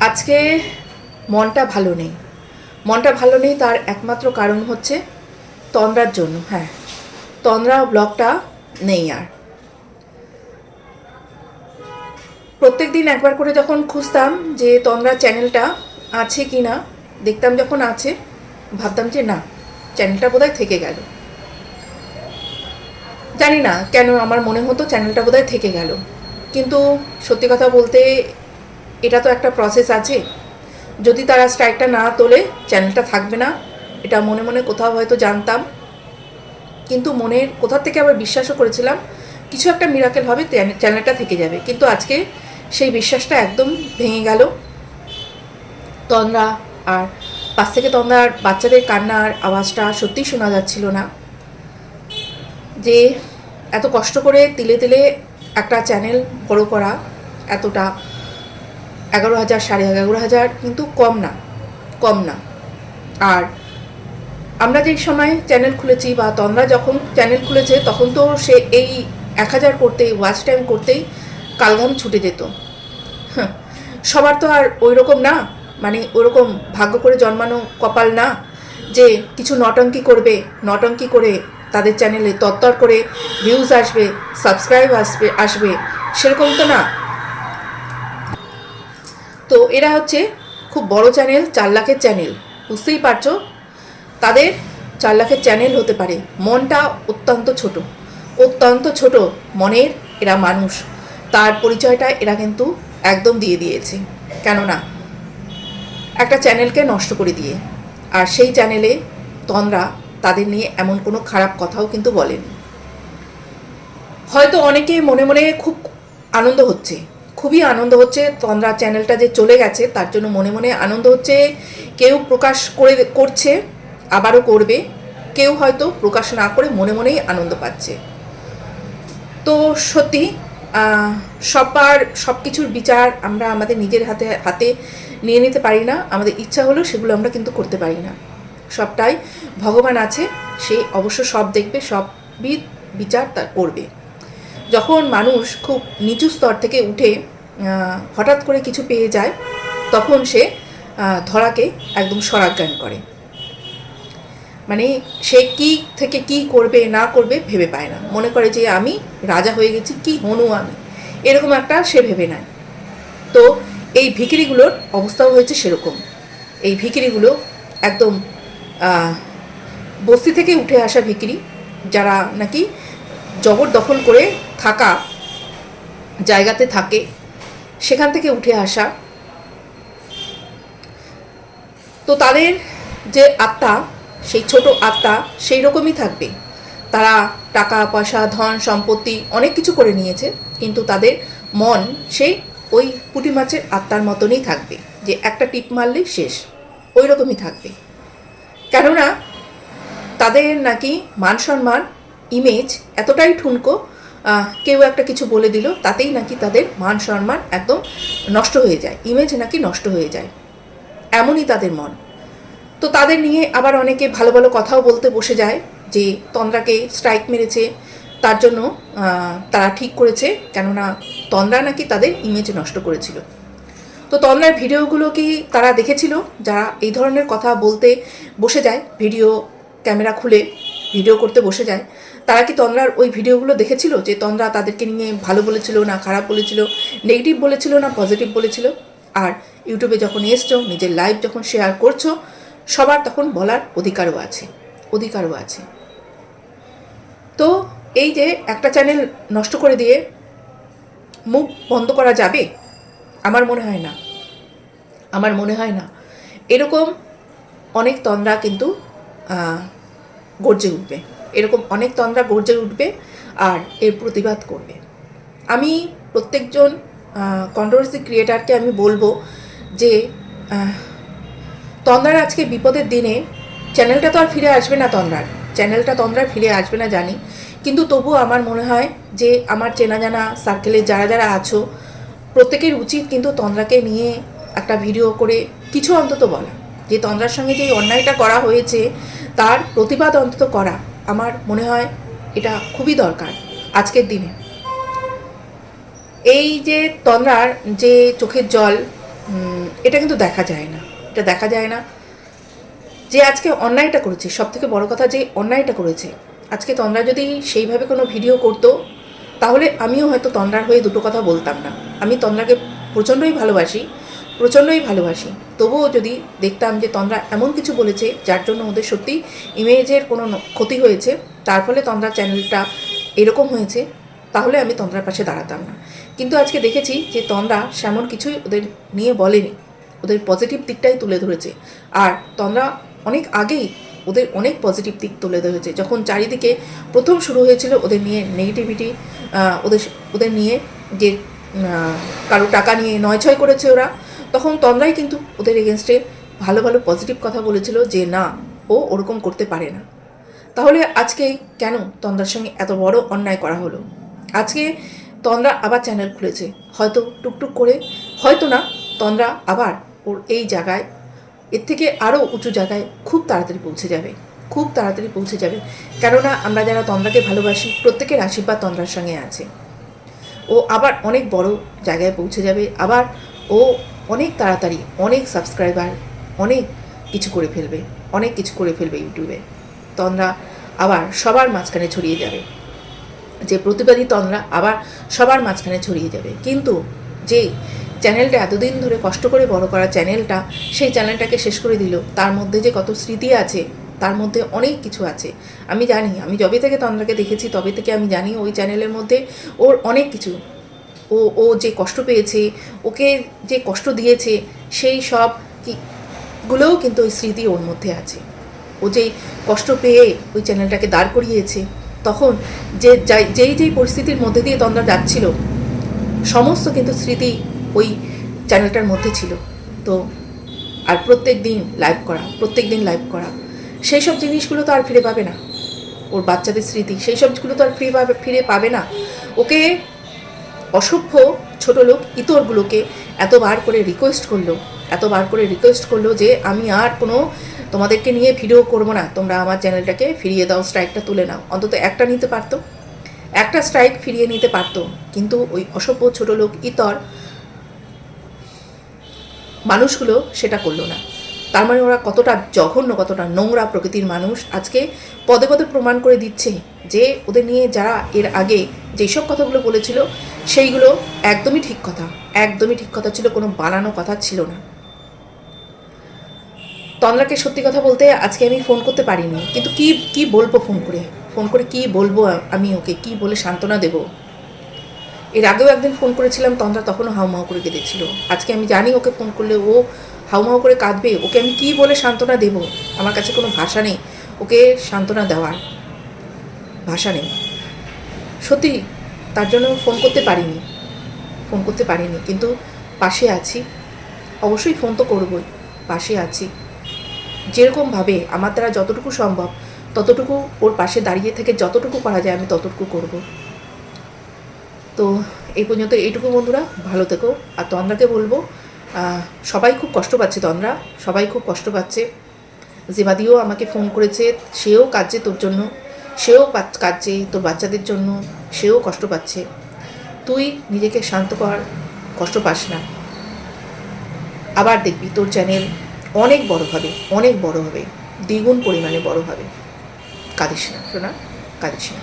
আজকে মনটা ভালো নেই। মনটা ভালো নেই তার একমাত্র কারণ হচ্ছে তন্দ্রার জন্য হ্যাঁ। তন্দ্রা ব্লগটা নেই আর। প্রত্যেক দিন একবার করে যখন খুঁজতাম যে তন্দ্রা চ্যানেলটা আছে কি না, দেখতাম যখন আছে, ভাবতাম যে না, চ্যানেলটা বোধহয় থেকে গেল। জানি না কেন আমার মনে হতো চ্যানেলটা বোধহয় থেকে গেল। কিন্তু সত্যি কথা বলতে এটা তো একটা প্রসেস আছে। যদি তারা স্ট্রাইকটা না তোলে চ্যানেলটা থাকবে না। এটা মনে মনে কোথাও হয়তো জানতাম। কিন্তু মনের কোথা থেকে আবার বিশ্বাসও করেছিলাম, কিছু একটা মিরাকেল হবে চ্যানেলটা থেকে যাবে। কিন্তু আজকে সেই বিশ্বাসটা একদম ভেঙে গেল। তন্দ্রা আর পাশ থেকে তন্দ্রার বাচ্চাদের কান্নার আওয়াজটা সত্যিই শোনা যাচ্ছিল না। যে এত কষ্ট করে তিলে তিলে একটা চ্যানেল বড় করা এতটা এগারো হাজার সাড়ে এগারো হাজার কিন্তু কম না কম না। আর আমরা যেই সময় চ্যানেল খুলেছি বা তন্দ্রা যখন চ্যানেল খুলেছে তখন তো সে এই এক হাজার করতেই ওয়াচ টাইম করতেই কালঘাম ছুটে যেত। হ্যাঁ, সবার তো আর ওই রকম না মানে ওরকম ভাগ্য করে জন্মানো কপাল না যে কিছু নটঙ্কি করবে নটঙ্কি করে তাদের চ্যানেলে তত্তর করে ভিউজ আসবে সাবস্ক্রাইব আসবে আসবে সেরকম তো না। এরা হচ্ছে খুব বড় চ্যানেল, চার লাখের চ্যানেল। বুঝতেই পারছ? তাদের চার লাখের চ্যানেল হতে পারে। মনটা অত্যন্ত ছোট। অত্যন্ত ছোট মনের এরা মানুষ। তার পরিচয়টা এরা কিন্তু একদম দিয়ে দিয়েছে। কেননা, একটা চ্যানেলকে নষ্ট করে দিয়ে। আর সেই চ্যানেলে তন্দ্রা তাদের নিয়ে এমন কোনো খারাপ কথাও কিন্তু বলেনি। হয়তো অনেকে মনে মনে খুব আনন্দ হচ্ছে। খুবই আনন্দ হচ্ছে। তন্দ্রা চ্যানেলটা যে চলে গেছে, তার জন্য মনে মনে আনন্দ হচ্ছে। কেউ প্রকাশ করে করছে, আবারও করবে। কেউ হয়তো প্রকাশ না করে মনে মনেই আনন্দ পাচ্ছে। তো সত্যি সবার সব কিছুর বিচার আমরা আমাদের নিজের হাতে হাতে নিয়ে নিতে পারি না। আমাদের ইচ্ছা হলেও সেগুলো আমরা কিন্তু করতে পারি না। সবটাই ভগবান আছে, সে অবশ্য সব দেখবে, সবই বিচার তার করবে। যখন মানুষ খুব নিচু স্তর থেকে উঠে হঠাৎ করে কিছু পেয়ে যায়, তখন সে ধরাকে একদম সরাজ্ঞান করে। মানে সে কি থেকে কি করবে, না করবে ভেবে পায় না। মনে করে যে আমি রাজা হয়ে গেছি, কি হনু আমি? এরকম একটা সে ভেবে নেয়। তো এই ভিকিরিগুলোর অবস্থাও হয়েছে সেরকম। এই ভিকিরিগুলো একদম বস্তি থেকে উঠে আসা ভিকিরি যারা নাকি জবরদখল করে থাকা জায়গাতে থাকে, সেখান থেকে উঠে আসা। তো তাদের যে আত্মা, সেই ছোট আত্মা সেই রকমই থাকবে। তারা টাকা, পয়সা, ধন, সম্পত্তি অনেক কিছু করে নিয়েছে, কিন্তু তাদের মন সেই ওই পুঁটি মাছের আত্মার মতনই থাকবে, যে একটা টিপ মারলে শেষ, ওই রকমই থাকবে। কেননা তাদের নাকি মান সম্মান ইমেজ এতটাই ঠুনকো কেউ একটা কিছু বলে দিল, তাতেই নাকি তাদের মান সম্মান একদম নষ্ট হয়ে যায় ইমেজ নাকি নষ্ট হয়ে যায়। এমনই তাদের মন। তো তাদের নিয়ে আবার অনেকে ভালো ভালো কথাও বলতে বসে যায়, যে তন্দ্রাকে স্ট্রাইক মেরেছে, তার জন্য তারা ঠিক করেছে, কেননা তন্দ্রা নাকি তাদের ইমেজ নষ্ট করেছিল। তো তন্দ্রার ভিডিওগুলো কি তারা দেখেছিল? যারা এই ধরনের কথা বলতে বসে যায়, ভিডিও ক্যামেরা খুলে ভিডিও করতে বসে যায়। তারা কি তন্দ্রার ওই ভিডিওগুলো দেখেছিল যে তন্দ্রা তাদেরকে নিয়ে ভালো বলেছিল না খারাপ বলেছিল, নেগেটিভ বলেছিল না পজিটিভ বলেছিল? আর ইউটিউবে যখন এসছো, নিজের লাইভ যখন শেয়ার করছ, সবার তখন বলার অধিকারও আছে অধিকারও আছে। তো এই যে একটা চ্যানেল নষ্ট করে দিয়ে মুখ বন্ধ করা যাবে? আমার মনে হয় না। আমার মনে হয় না। এরকম অনেক তন্দ্রা কিন্তু গর্জে উঠবে। এরকম অনেক তন্দ্রা গর্জে উঠবে আর এর প্রতিবাদ করবে। আমি প্রত্যেকজন কন্ট্রোভার্সি ক্রিয়েটারকে আমি বলব যে তন্দ্রার আজকে বিপদের দিনে চ্যানেলটা তো আর ফিরে আসবে না তন্দ্রার। চ্যানেলটা তন্দ্রার ফিরে আসবে না জানি। কিন্তু তবুও আমার মনে হয় যে, আমার চেনা জানা সার্কেলে যারা যারা আছো, প্রত্যেকের উচিত কিন্তু তন্দ্রাকে নিয়ে একটা ভিডিও করে কিছু অন্তত বলা। যে তন্দ্রার সঙ্গে যে অন্যায়টা করা হয়েছে তার প্রতিবাদ অন্তত করা আমার মনে হয় এটা খুবই দরকার আজকের দিনে। এই যে তন্দ্রার যে চোখের জল এটা কিন্তু দেখা যায় না। এটা দেখা যায় না। যে আজকে অন্যায়টা করেছে সব থেকে বড় কথা যে অন্যায়টা করেছে। আজকে তন্দ্রা যদি সেইভাবে কোনো ভিডিও করতো, তাহলে আমিও হয়তো তন্দ্রার হয়ে দুটো কথা বলতাম না। আমি তন্দ্রাকে প্রচণ্ডই ভালোবাসি। প্রচণ্ডই ভালোবাসি। তবুও যদি দেখতাম যে তন্দ্রা এমন কিছু বলেছে, যার জন্য ওদের সত্যি ইমেজের কোনো ক্ষতি হয়েছে, তার ফলে তন্দ্রা চ্যানেলটা এরকম হয়েছে, তাহলে আমি তন্দ্রার পাশে দাঁড়াতাম না। কিন্তু আজকে দেখেছি যে তন্দ্রা সেমন কিছুই ওদের নিয়ে বলেনি। ওদের পজিটিভ দিকটাই তুলে ধরেছে। আর তন্দ্রা অনেক আগেই ওদের অনেক পজিটিভ দিক তুলে ধরেছে। যখন চারিদিকে প্রথম শুরু হয়েছিল ওদের নিয়ে নেগেটিভিটি ওদের ওদের নিয়ে যে কারও টাকা নিয়ে নয় ছয় করেছে ওরা তখন তন্দ্রাই কিন্তু ওদের এগেনস্টে ভালো ভালো পজিটিভ কথা বলেছিল যে, না, ও ওরকম করতে পারে না। তাহলে আজকে কেন তন্দ্রার সঙ্গে এত বড় অন্যায় করা হলো? আজকে তন্দ্রা আবার চ্যানেল খুলেছে। হয়তো টুকটুক করে, হয়তো না, তন্দ্রা আবার ওর এই জায়গায়, এর থেকে আরও উঁচু জায়গায় খুব তাড়াতাড়ি পৌঁছে যাবে। খুব তাড়াতাড়ি পৌঁছে যাবে। কেননা আমরা যারা তন্দ্রাকে ভালোবাসি, প্রত্যেকের আশীর্বাদ তন্দ্রার সঙ্গে আছে। ও আবার অনেক বড় জায়গায় পৌঁছে যাবে। আবার ও অনেক তাড়াতাড়ি অনেক সাবস্ক্রাইবার অনেক কিছু করে ফেলবে, অনেক কিছু করে ফেলবে ইউটিউবে। তন্দ্রা আবার সবার মাঝখানে ছড়িয়ে যাবে। যে প্রতিবাদী তন্দ্রা আবার সবার মাঝখানে ছড়িয়ে যাবে। কিন্তু যে চ্যানেলটা এতদিন ধরে কষ্ট করে বড় করা চ্যানেলটা, সেই চ্যানেলটাকে শেষ করে দিল। তার মধ্যে যে কত স্মৃতি আছে, তার মধ্যে অনেক কিছু আছে। আমি জানি, আমি যবে থেকে তন্দ্রাকে দেখেছি, তবে থেকে আমি জানি ওই চ্যানেলের মধ্যে ওর অনেক কিছু ও ও যে কষ্ট পেয়েছে, ওকে যে কষ্ট দিয়েছে, সেই সব কি, গুলোও কিন্তু ওই স্মৃতি ওর মধ্যে আছে। ও যেই কষ্ট পেয়ে ওই চ্যানেলটাকে দাঁড় করিয়েছে, তখন যে যেই যেই পরিস্থিতির মধ্যে দিয়ে তন্দ্রা যাচ্ছিল, সমস্ত কিন্তু স্মৃতি ওই চ্যানেলটার মধ্যে ছিল। তো আর প্রত্যেক দিন লাইভ করা, প্রত্যেক দিন লাইভ করা, সেই সব জিনিসগুলো তো আর ফিরে পাবে না। ওর বাচ্চাদের স্মৃতি, সেই সবগুলো তো আর ফিরে পাবে ফিরে পাবে না। ওকে অসভ্য ছোট লোক ইতরগুলোকে এতবার করে রিকোয়েস্ট করল, এতবার করে রিকোয়েস্ট করল যে আমি আর কোনো তোমাদেরকে নিয়ে ভিডিও করব না, তোমরা আমার চ্যানেলটাকে ফিরিয়ে দাও স্ট্রাইকটা তুলে নাও। অন্তত একটা নিতে পারতো। একটা স্ট্রাইক ফিরিয়ে নিতে পারতো, কিন্তু ওই অসভ্য ছোট লোক ইতর মানুষগুলো সেটা করল না। তার মানে ওরা কতটা জঘন্য, কতটা নোংরা প্রকৃতির মানুষ আজকে পদে পদে প্রমাণ করে দিচ্ছে যে ওদের নিয়ে যারা এর আগে যেসব কথাগুলো বলেছিল, সেইগুলো একদমই ঠিক কথা, একদমই ঠিক কথা ছিল, কোনো বানানো কথা ছিল না। তন্দ্রাকে সত্যি কথা বলতে আজকে আমি ফোন করতে পারিনি, কিন্তু কি কি বলব ফোন করে? ফোন করে কি বলব আমি ওকে? কি বলে সান্ত্বনা দেব? এর আগেও একদিন ফোন করেছিলাম তন্দ্রা তখনও হাউমাউ করে কেঁদেছিল। আজকে আমি জানি ওকে ফোন করলে ও হাউমাউ করে কাঁদবে, ওকে আমি কি বলে সান্ত্বনা দেব? আমার কাছে কোনো ভাষা নেই, ওকে সান্ত্বনা দেওয়ার ভাষা নেই। সত্যি, তার জন্য ফোন করতে পারিনি, ফোন করতে পারিনি, কিন্তু পাশে আছি। অবশ্যই ফোন তো করবই, পাশে আছি। যেরকমভাবে আমার দ্বারা যতটুকু সম্ভব, ততটুকু ওর পাশে দাঁড়িয়ে থেকে যতটুকু করা যায় আমি ততটুকু করব। তো, এই পর্যন্ত এইটুকু বন্ধুরা, ভালো থেকো। আর তো তন্দ্রাকে বলব সবাই খুব কষ্ট পাচ্ছে তন্দ্রা, সবাই খুব কষ্ট পাচ্ছে। জেবাদিও আমাকে ফোন করেছে, সেও কাঁদছে তোর জন্য, সেও কাঁদছে তোর বাচ্চাদের জন্য, সেও কষ্ট পাচ্ছে। তুই নিজেকে শান্ত কর, কষ্ট পাস না। আবার দেখবি তোর চ্যানেল অনেক বড় হবে, অনেক বড় হবে, দ্বিগুণ পরিমাণে বড় হবে। কাঁদিস না শোনা কাঁদিস না।